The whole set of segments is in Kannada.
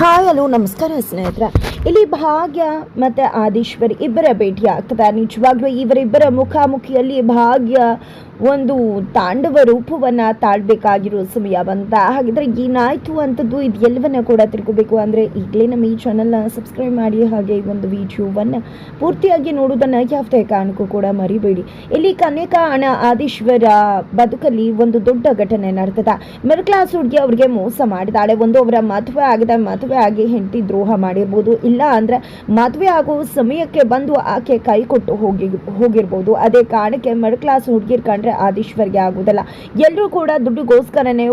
ಹಾಯ್, ಹಲೋ, ನಮಸ್ಕಾರ ಸ್ನೇಹಿತರೆ. ಇಲ್ಲಿ ಭಾಗ್ಯ ಮತ್ತು ಆದೀಶ್ವರ್ ಇಬ್ಬರ ಭೇಟಿ ಆಗ್ತದೆ ನಿಜವಾಗ್ಲೂ ಇವರಿಬ್ಬರ ಮುಖಾಮುಖಿಯಲ್ಲಿ ಭಾಗ್ಯ ಒಂದು ತಾಂಡವ ರೂಪವನ್ನು ತಾಳ್ಬೇಕಾಗಿರೋ ಸಮಯ ಬಂತ ಹಾಗಿದ್ರೆ ಏನಾಯ್ತು ಅಂತದ್ದು ಇದು ಎಲ್ಲವನ್ನ ಕೂಡ ತಿಳ್ಕೋಬೇಕು. ಅಂದರೆ ಈಗಲೇ ನಮ್ಮ ಈ ಚಾನಲ್ನ ಸಬ್ಸ್ಕ್ರೈಬ್ ಮಾಡಿ ಹಾಗೆ ಈ ಒಂದು ವಿಡಿಯೋವನ್ನು ಪೂರ್ತಿಯಾಗಿ ನೋಡೋದನ್ನು ಯಾವುದೇ ಕಾರಣಕ್ಕೂ ಕೂಡ ಮರಿಬೇಡಿ. ಇಲ್ಲಿ ಕನ್ಯಕಾ ಹಣ ಆದೀಶ್ವರ ಬದುಕಲ್ಲಿ ಒಂದು ದೊಡ್ಡ ಘಟನೆ ನಡೆದ ಮಿಡ್ ಕ್ಲಾಸ್ ಹುಡುಗಿ ಅವ್ರಿಗೆ ಮೋಸ ಮಾಡಿದಾಳೆ. ಒಂದು ಅವರ ಮದುವೆ ಆಗದ ಮದುವೆ ಆಗಿ ಹೆಂಡತಿ ದ್ರೋಹ ಮಾಡಿರ್ಬೋದು. ಇಲ್ಲ ಅಂದ್ರೆ ಮದುವೆ ಆಗೋ ಸಮಯಕ್ಕೆ ಬಂದು ಆಕೆ ಕೈ ಕೊಟ್ಟು ಹೋಗಿ ಹೋಗಿರ್ಬೋದು. ಅದೇ ಕಾರಣಕ್ಕೆ ಮಿಡಲ್ ಕ್ಲಾಸ್ ಹುಡುಗಿರ್ ಕಂಡ್ರೆ ಆದೀಶ್ವರ್ಗೆ ಎಲ್ಲರೂ ಕೂಡ ದುಡ್ಡುಗೋಸ್ಕರನೇ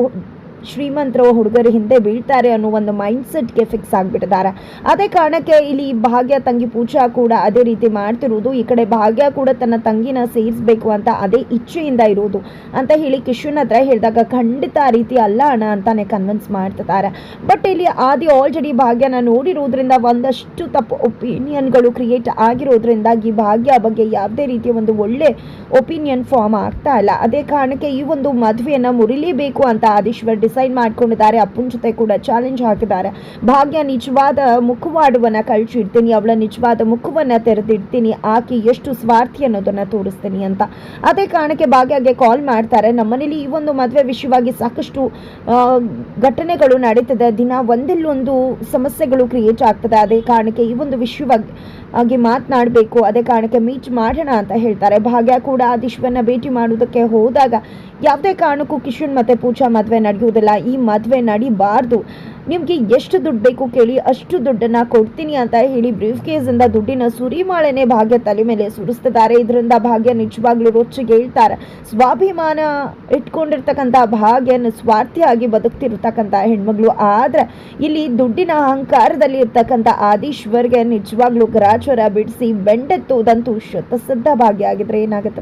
ಶ್ರೀಮಂತರು ಹುಡುಗರು ಹಿಂದೆ ಬೀಳ್ತಾರೆ ಅನ್ನೋ ಒಂದು ಮೈಂಡ್ ಸೆಟ್ಗೆ ಫಿಕ್ಸ್ ಆಗಿಬಿಟ್ಟಿದ್ದಾರೆ. ಅದೇ ಕಾರಣಕ್ಕೆ ಇಲ್ಲಿ ಭಾಗ್ಯ ತಂಗಿ ಪೂಜಾ ಕೂಡ ಅದೇ ರೀತಿ ಮಾಡ್ತಿರೋದು. ಈ ಕಡೆ ಭಾಗ್ಯ ಕೂಡ ತನ್ನ ತಂಗಿನ ಸೇರಿಸಬೇಕು ಅಂತ ಅದೇ ಇಚ್ಛೆಯಿಂದ ಇರೋದು ಅಂತ ಹೇಳಿ ಕಿಶನ್ ಹತ್ರ ಹೇಳಿದಾಗ ಖಂಡಿತ ಆ ರೀತಿ ಅಲ್ಲ ಅಣ್ಣ ಅಂತಾನೆ ಕನ್ವಿನ್ಸ್ ಮಾಡ್ತಿದ್ದಾರೆ. ಬಟ್ ಇಲ್ಲಿ ಆದಿ ಆಲ್ರೆಡಿ ಭಾಗ್ಯನ ನೋಡಿರೋದ್ರಿಂದ ಒಂದಷ್ಟು ತಪ್ಪು ಒಪಿನಿಯನ್ಗಳು ಕ್ರಿಯೇಟ್ ಆಗಿರೋದ್ರಿಂದಾಗಿ ಭಾಗ್ಯ ಬಗ್ಗೆ ಯಾವುದೇ ರೀತಿಯ ಒಂದು ಒಳ್ಳೆ ಒಪಿನಿಯನ್ ಫಾರ್ಮ್ ಆಗ್ತಾ ಇಲ್ಲ. ಅದೇ ಕಾರಣಕ್ಕೆ ಈ ಒಂದು ಮದುವೆಯನ್ನು ಮುರಿಲೇಬೇಕು ಅಂತ ಆದೀಶ್ವರ್ ಡಿಸೈಡ್ ಮಾಡ್ಕೊಂಡಿದ್ದಾರೆ. ಅಪ್ಪನ ಜೊತೆ ಕೂಡ ಚಾಲೆಂಜ್ ಹಾಕಿದ್ದಾರೆ. ಭಾಗ್ಯ ನಿಜವಾದ ಮುಖವಾಡವನ್ನ ಕಳ್ಸಿಡ್ತೀನಿ ಅವಳ ನಿಜವಾದ ಮುಖವನ್ನ ತೆರೆದಿಡ್ತೀನಿ ಆಕೆ ಎಷ್ಟು ಸ್ವಾರ್ಥಿ ಅನ್ನೋದನ್ನ ತೋರಿಸ್ತೀನಿ ಅಂತ. ಅದೇ ಕಾರಣಕ್ಕೆ ಭಾಗ್ಯಗೆ ಕಾಲ್ ಮಾಡ್ತಾರೆ. ನಮ್ಮನೇಲಿ ಈ ಒಂದು ಮದುವೆ ವಿಷಯವಾಗಿ ಸಾಕಷ್ಟು ಆ, ಘಟನೆಗಳು ನಡೀತದೆ. ದಿನ ಒಂದಿಲ್ಲೊಂದು ಸಮಸ್ಯೆಗಳು ಕ್ರಿಯೇಟ್ ಆಗ್ತದೆ. ಅದೇ ಕಾರಣಕ್ಕೆ ಈ ಒಂದು ವಿಷಯವಾಗಿ ಹಾಗೆ ಮಾತನಾಡಬೇಕು. ಅದೇ ಕಾರಣಕ್ಕೆ ಮೀಟ್ ಮಾಡೋಣ ಅಂತ ಹೇಳ್ತಾರೆ. ಭಾಗ್ಯ ಕೂಡ ಆದಿಶ್ವರನ್ನ ಭೇಟಿ ಮಾಡೋದಕ್ಕೆ ಹೋದಾಗ ಯಾವುದೇ ಕಾರಣಕ್ಕೂ ಕಿಶನ್ ಮತ್ತೆ ಪೂಜಾ ಮದುವೆ ನಡೆಯುವುದಿಲ್ಲ. ಈ ಮದುವೆ ನಡಿಬಾರ್ದು. ನಿಮಗೆ ಎಷ್ಟು ದುಡ್ಡು ಬೇಕು ಕೇಳಿ, ಅಷ್ಟು ದುಡ್ಡನ್ನು ಕೊಡ್ತೀನಿ ಅಂತ ಹೇಳಿ ಬ್ರೀಫ್ ಕೇಸಿಂದ ದುಡ್ಡಿನ ಸುರಿಮಾಳೆನೇ ಭಾಗ್ಯ ತಲೆ ಮೇಲೆ ಸುರಿಸ್ತಿದ್ದಾರೆ. ಇದರಿಂದ ಭಾಗ್ಯ ನಿಜವಾಗ್ಲೂ ರೊಚ್ಚಿಗೆ ಹೇಳ್ತಾರೆ ಸ್ವಾಭಿಮಾನ ಇಟ್ಕೊಂಡಿರ್ತಕ್ಕಂಥ ಭಾಗ್ಯ ಸ್ವಾರ್ಥಿಯಾಗಿ ಬದುಕ್ತಿರ್ತಕ್ಕಂಥ ಹೆಣ್ಮಗಳು ಆದ್ರೆ ಇಲ್ಲಿ ದುಡ್ಡಿನ ಅಹಂಕಾರದಲ್ಲಿ ಇರ್ತಕ್ಕಂಥ ಆದೀಶ್ವರ್ಗೆ ನಿಜವಾಗ್ಲೂ ಗ್ರಾಚಾರ ಬಿಡಿಸಿ ಬೆಂಡೆತ್ತುವುದಂತೂ ಶತಸಿದ್ಧ ಭಾಗ್ಯ ಆಗಿದ್ರೆ ಏನಾಗುತ್ತೆ?